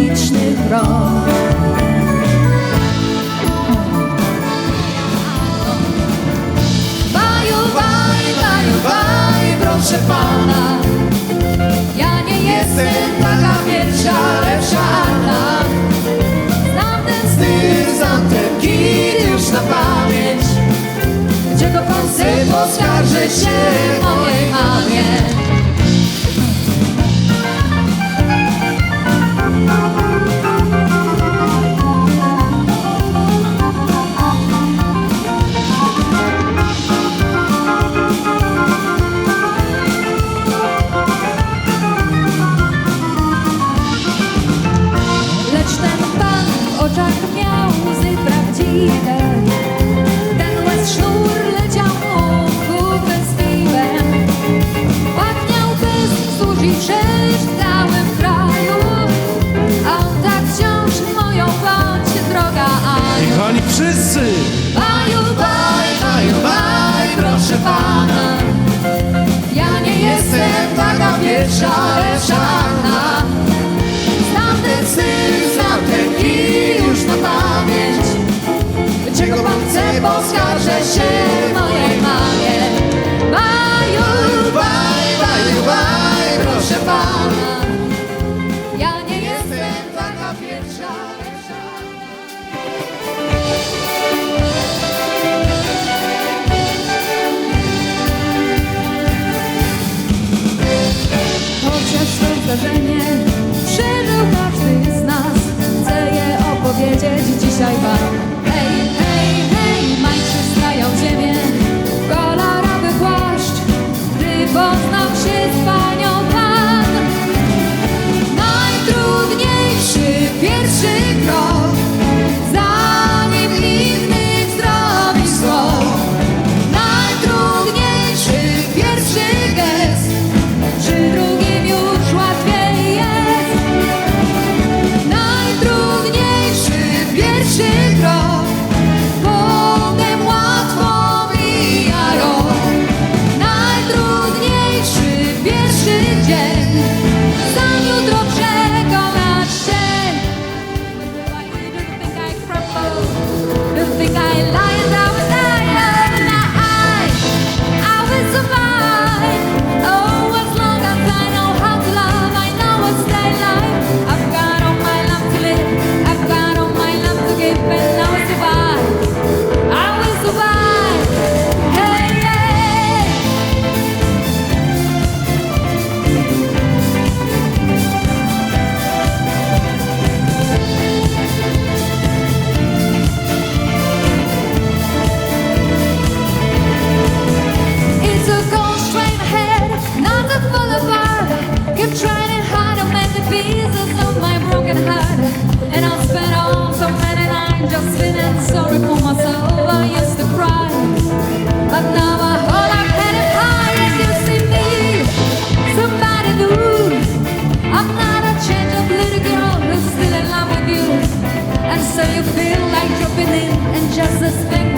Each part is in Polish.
licznych rąk. Baju, baj, baju, baj, proszę pana, ja nie jestem taka pierwsza, lepsza Anna. Znam ten styl, znam ten kit już na pamięć, gdzie go pan syp oskarży się Ewsza, Ewszana Znam ten styl, znam ten kij już na pamięć. Czego Pan chce, poskarżę się. zdarzenie przeżył każdy z nas. Chcę je opowiedzieć dzisiaj Wam.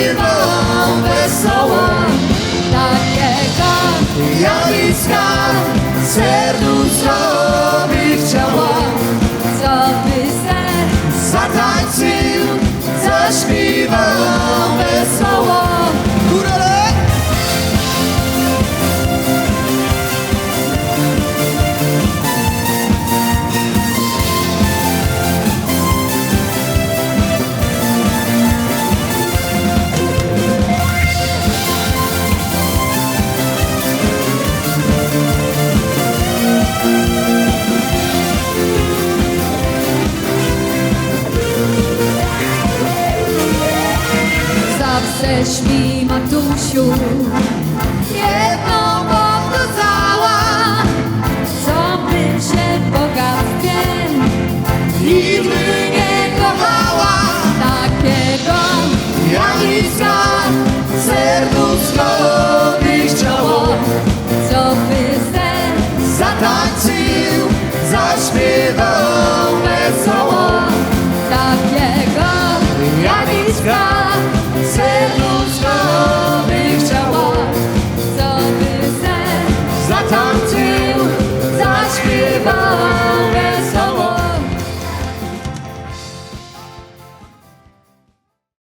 śpiewą wesołą Takiego zjawiska serduszkowi chciała Co by se zatańczył, zaśpiewał Matusiu Jedną powtarzała Co bym się bogactwiem Nigdy nie kochała Takiego Janicka serduszko by chciało Co by se Zatańczył, zaśpiewał wesoło Takiego Janicka